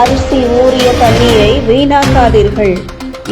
அரிசி ஊறிய தண்ணீரை வீணாக்காதீர்கள்.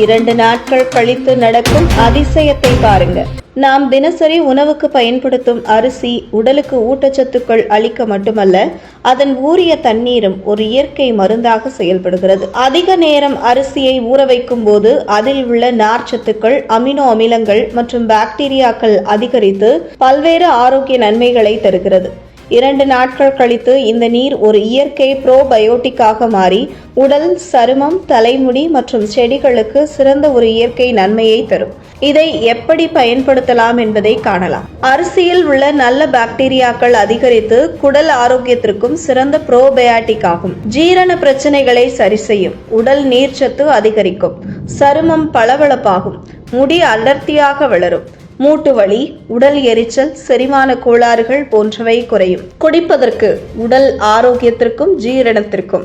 இரண்டு நாட்கள் கழித்து நடக்கும் அதிசயத்தை பாருங்க. நாம் தினசரி உணவுக்கு பயன்படுத்தும் அரிசி உடலுக்கு ஊட்டச்சத்துக்கள் அளிக்க மட்டுமல்ல அதன் ஊறிய தண்ணீரும் ஒரு இயற்கை மருந்தாக செயல்படுகிறது. அதிக நேரம் அரிசியை ஊற வைக்கும் போது அதில் உள்ள நார்ச்சத்துக்கள் அமினோ அமிலங்கள் மற்றும் பாக்டீரியாக்கள் அதிகரித்து பல்வேறு ஆரோக்கிய நன்மைகளை தருகிறது. இரண்டு நாட்கள் கழித்து இந்த நீர் ஒரு இயற்கை ப்ரோபயோட்டிக்காக மாறி உடல் சருமம் தலைமுடி மற்றும் செடிகளுக்கு சிறந்த ஒரு இயற்கை நன்மையை தரும். இதை எப்படி பயன்படுத்தலாம் என்பதை காணலாம். அரிசியில் உள்ள நல்ல பாக்டீரியாக்கள் அதிகரித்து குடல் ஆரோக்கியத்திற்கும் சிறந்த ப்ரோபயாட்டிக் ஆகும். ஜீரண பிரச்சனைகளை சரி செய்யும். உடல் நீர்ச்சத்து அதிகரிக்கும். சருமம் பளபளப்பாகும். முடி அடர்த்தியாக வளரும். மூட்டு வலி உடல் எரிச்சல் செரிமான கோளாறுகள் போன்றவை குறையும். குடிப்பதற்கு உடல் ஆரோக்கியத்திற்கும் ஜீரணத்திற்கும்.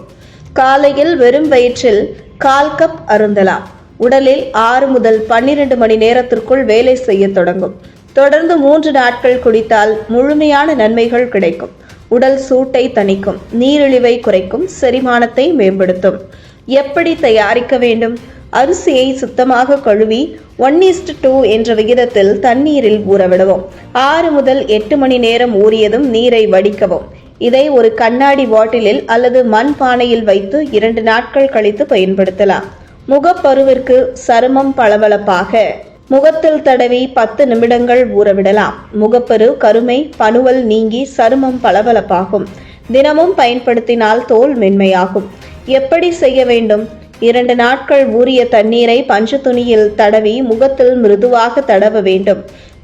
காலையில் வெறும் வயிற்றில் கால் கப் அருந்தலாம். உடலில் ஆறு முதல் பன்னிரண்டு மணி நேரத்திற்குள் வேலை செய்ய தொடங்கும். தொடர்ந்து மூன்று நாட்கள் குடித்தால் முழுமையான நன்மைகள் கிடைக்கும். உடல் சூட்டை தணிக்கும். நீரிழிவை குறைக்கும். செரிமானத்தை மேம்படுத்தும். எப்படி தயாரிக்க வேண்டும்? அரிசியை சுத்தமாக கழுவி ஒன் இஸ்ட் டூ என்ற விகிதத்தில் தண்ணீரில் ஊறவிடவும். ஆறு முதல் எட்டு மணி நேரம் ஊறியதும் நீரை வடிக்கவும். இதை ஒரு கண்ணாடி பாட்டிலில் அல்லது மண் பானையில் வைத்து இரண்டு நாட்கள் கழித்து பயன்படுத்தலாம். முகப்பருவிற்கு சருமம் பளபளப்பாக. முகத்தில் தடவி பத்து நிமிடங்கள் ஊறவிடலாம். முகப்பரு கருமை பனுவல் நீங்கி சருமம் பளபளப்பாகும். தினமும் பயன்படுத்தினால் தோல் மென்மையாகும். எப்படி செய்ய வேண்டும்? இரண்டு நாட்கள் ஊறிய தண்ணீரை பஞ்சு துணியில் தடவி முகத்தில் மிருதுவாக தடவ வேண்டும்.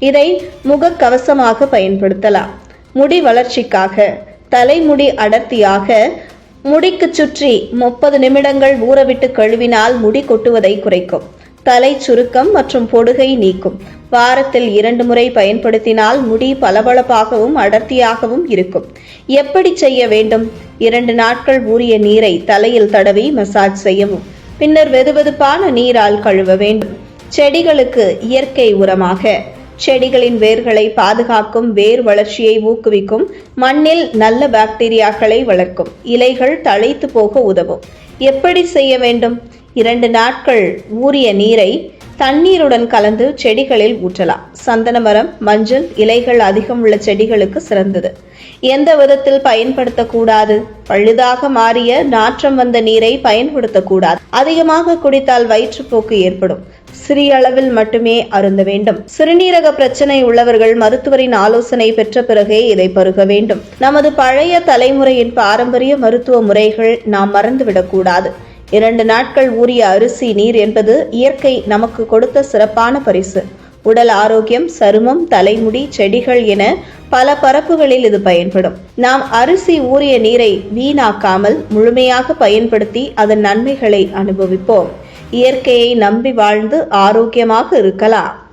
இதை முகக்கவசமாக பயன்படுத்தலாம். முடி வளர்ச்சிக்காக தலைமுடி அடர்த்தியாக முடிக்கு சுற்றி முப்பது நிமிடங்கள் ஊறவிட்டு கழுவினால் முடி கொட்டுவதை குறைக்கும். தலை சுருக்கம் மற்றும் பொடுகை நீக்கும். வாரத்தில் இரண்டு முறை பயன்படுத்தினால் முடி பளபளப்பாகவும் அடர்த்தியாகவும் இருக்கும். எப்படி செய்ய வேண்டும்? இரண்டு நாட்கள் ஊறிய நீரை தலையில் தடவி மசாஜ் செய்யவும். பின்னர் வெதுவெதுப்பான நீரால் கழுவ வேண்டும். செடிகளுக்கு இயற்கை உரமாக. செடிகளின் வேர்களை பாதுகாக்கும் வேர் வளர்ச்சியை ஊக்குவிக்கும். மண்ணில் நல்ல பாக்டீரியாக்களை வளர்க்கும். இலைகள் தழைத்து போக உதவும். எப்படி செய்ய வேண்டும்? இரண்டு நாட்கள் ஊறிய நீரை தண்ணீருடன் கலந்து செடிகளில் ஊற்றலாம். சந்தன மரம் மஞ்சள் இலைகள் அதிகம் உள்ள செடிகளுக்கு சிறந்தது. எந்த விதத்தில் பயன்படுத்தக்கூடாது? பழுதாக மாறிய நாற்றம் வந்த நீரை பயன்படுத்தக்கூடாது. அதிகமாக குடித்தால் வயிற்றுப்போக்கு ஏற்படும். சிறிய அளவில் மட்டுமே அருந்த வேண்டும். சிறுநீரக பிரச்சனை உள்ளவர்கள் மருத்துவரின் ஆலோசனை பெற்ற பிறகே இதை பருக வேண்டும். நமது பழைய தலைமுறையின் பாரம்பரிய மருத்துவ முறைகள் நாம் மறந்துவிடக்கூடாது. இரண்டு நாட்கள் ஊறிய அரிசி நீர் என்பது இயற்கை நமக்கு கொடுத்த சிறப்பான பரிசு. உடல் ஆரோக்கியம் சருமம் தலைமுடி செடிகள் என பல பரப்புகளில் இது பயன்படும். நாம் அரிசி ஊறிய நீரை வீணாக்காமல் முழுமையாக பயன்படுத்தி அதன் நன்மைகளை அனுபவிப்போம். இயற்கையை நம்பி வாழ்ந்து ஆரோக்கியமாக இருக்கலாம்.